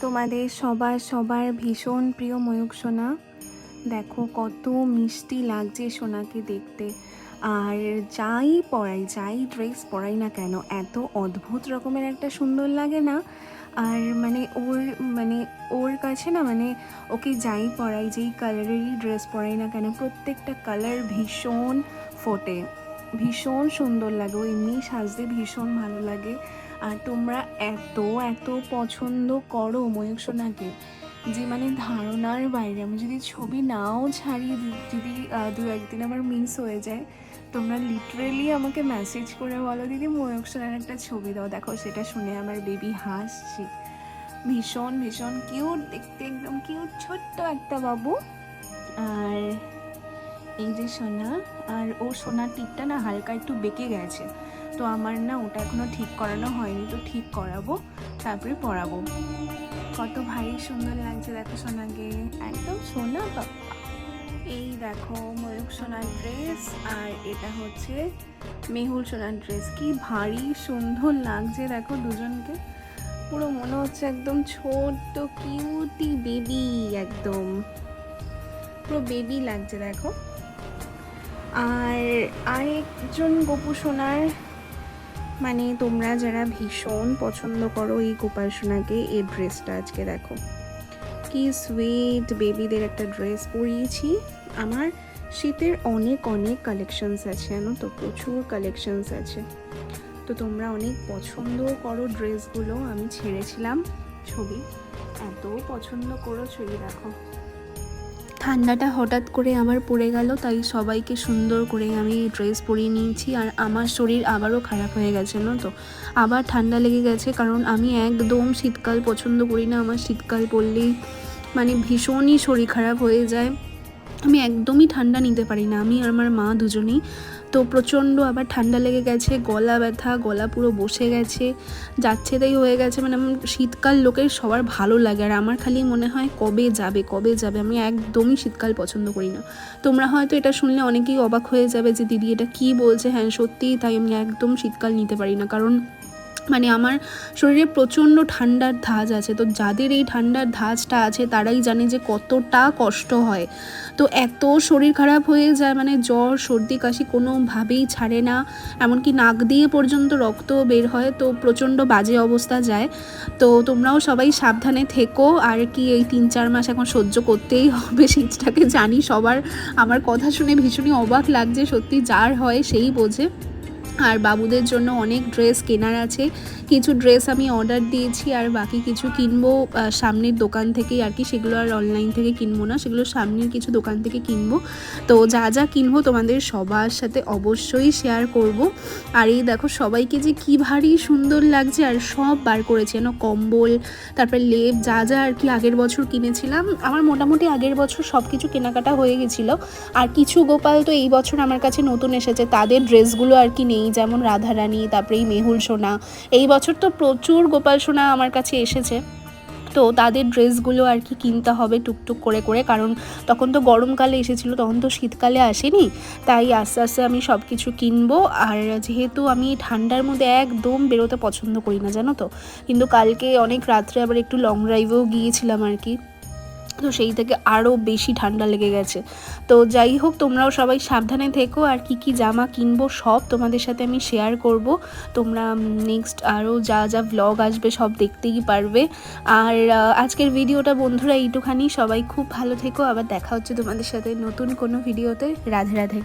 তোমাদের সবার সবার ভীষণ প্রিয় ময়ূক সোনা। দেখো কত মিষ্টি লাগছে সোনাকে দেখতে। আর যাই পরাই, যাই ড্রেস পরাই না কেন, এত অদ্ভুত রকমের একটা সুন্দর লাগে না? আর মানে ওর মানে ওর কাছে না মানে ওকে যাই পরাই, যেই কালারেরই ড্রেস পরাই না কেন, প্রত্যেকটা কালার ভীষণ ফোটে। ভীষণ সুন্দর লাগে, ও এমনি সাজতে ভীষণ ভালো লাগে। আর তোমরা এত এত পছন্দ করো ময়ূক সোনাকে, যে মানে ধারণার বাইরে। আমি যদি ছবি নাও ছাড়ি যদি দু একদিন আমার মিস হয়ে যায়, তোমরা লিটারেলি আমাকে মেসেজ করে বলো, দিদি ময়ূক সোনার একটা ছবি দাও। দেখো, সেটা শুনে আমার বেবি হাসছে। ভীষণ ভীষণ কিউট দেখতে একদম কিউট ছোট্ট একটা বাবু। আর এই যে সোনা, আর ও সোনার টিপটা না হালকা একটু বেঁকে গেছে। তো আমার না ওটা এখনও ঠিক করানো হয়নি, তো ঠিক করাবো, তারপরে পরাবো কত ভারী সুন্দর লাগছে দেখো সোনাকে। একদম সোনা এই দেখো ময়ূক সোনার ড্রেস আর এটা হচ্ছে মেহুল সোনার ড্রেস কি ভারী সুন্দর লাগছে দেখো দুজনকে। পুরো মনে হচ্ছে একদম ছোট্ট কিউটি বেবি একদম। পুরো বেবি লাগছে দেখো। আর আরেকজন গোপু সোনার মানে তোমরা যারা ভীষণ পছন্দ করো এই গোপাল এই ড্রেসটা আজকে দেখো। কি সুইট বেবিদের একটা ড্রেস পরিয়েছি। আমার শীতের অনেক অনেক কালেকশনস আছে, জানো তো? প্রচুর কালেকশনস আছে। তো তোমরা অনেক পছন্দও করো ড্রেসগুলো আমি ছেড়েছিলাম ছবি। এত পছন্দ করো ছবি দেখো। ঠান্ডাটা হঠাৎ করে আমার পড়ে গেল, তাই সবাইকে সুন্দর করে আমি ড্রেস পরিয়ে নিয়েছি। আর আমার শরীর আবারও খারাপ হয়ে গেছে না তো? আবার ঠান্ডা লেগে গেছে, কারণ আমি একদম শীতকাল পছন্দ করি না। আমার শীতকাল পড়লেই মানে ভীষণই শরীর খারাপ হয়ে যায়। আমি একদমই ঠান্ডা নিতে পারি না। আমি আর আমার মা দুজনেই। তো প্রচণ্ড আবার ঠান্ডা লেগে গেছে, গলা ব্যথা, গলা পুরো বসে গেছে যাচ্ছে তাই হয়ে গেছে। মানে আমার শীতকাল লোকের সবার ভালো লাগে আর আমার খালি মনে হয় কবে যাবে কবে যাবে, আমি একদমই শীতকাল পছন্দ করি না। তোমরা হয়তো এটা শুনলে অনেকেই অবাক হয়ে যাবে যে দিদি এটা কি বলছে? হ্যাঁ সত্যিই তাই, আমি একদম শীতকাল নিতে পারি না। কারণ মানে আমার শরীরে প্রচণ্ড ঠান্ডার ধাঁজ আছে। তো যাদের এই ঠান্ডার ধাঁজটা আছে, তারাই জানে যে কতটা কষ্ট হয়। তো এত শরীর খারাপ হয়ে যায় মানে জ্বর, সর্দি, কাশি কোনোভাবেই ছাড়ে না। এমনকি নাক দিয়ে পর্যন্ত রক্ত বের হয়, তো প্রচণ্ড বাজে অবস্থা যায়। তো তোমরাও সবাই সাবধানে থেকো। আর কি এই তিন চার মাস এখন সহ্য করতেই হবে শীতটাকে জানি। সবার, আমার কথা শুনে ভীষণই অবাক লাগছে, সত্যি যার হয় সেই বোঝে। আর বাবুদের জন্য অনেক ড্রেস কেনার আছে। কিছু ড্রেস আমি অর্ডার দিয়েছি আর বাকি কিছু কিনবো সামনের দোকান থেকেই আর কি। সেগুলো আর অনলাইন থেকে কিনবো না, সেগুলো সামনের কিছু দোকান থেকে কিনবো। তো যা যা কিনবো তোমাদের সবার সাথে অবশ্যই শেয়ার করব। আর এই দেখো সবাইকে যে কি ভারী সুন্দর লাগছে আর সব বার করেছে। যেন কম্বল, তারপর লেপ, যা যা আর কি আগের বছর কিনেছিলাম। আমার মোটামুটি আগের বছর সব কিছু কেনাকাটা হয়ে গেছিল। আর কিছু গোপাল তো এই বছর আমার কাছে নতুন এসেছে, তাদের ড্রেসগুলো আর কি নেই। যেমন রাধারানী, তারপরে এই মেহুল সোনা। এই বছর তো প্রচুর গোপাল সোনা আমার কাছে এসেছে। তো তাদের ড্রেসগুলো আর কি কিনতে হবে টুকটুক করে করে, কারণ তখন তো গরমকালে এসেছিল, তখন তো শীতকালে আসেনি। তাই আস্তে আস্তে আমি সব কিছু কিনবো। আর যেহেতু আমি ঠান্ডার মধ্যে একদম বেরোতে পছন্দ করি না, জানো তো? কিন্তু কালকে অনেক রাত্রে আবার একটু লং ড্রাইভেও গিয়েছিলাম আর কি। তো সেই থেকে আরও বেশি ঠান্ডা লেগে গেছে। তো যাই হোক, তোমরাও সবাই সাবধানে থেকো আর কি কি জামা কিনবো সব তোমাদের সাথে আমি শেয়ার করব। তোমরা নেক্সট আরও যা যা ব্লগ আসবে সব দেখতেই পারবে। আর আজকের ভিডিওটা বন্ধুরা এইটুখানি। সবাই খুব ভালো থেকো। আবার দেখা হচ্ছে তোমাদের সাথে নতুন কোনো ভিডিওতে রাধে রাধে।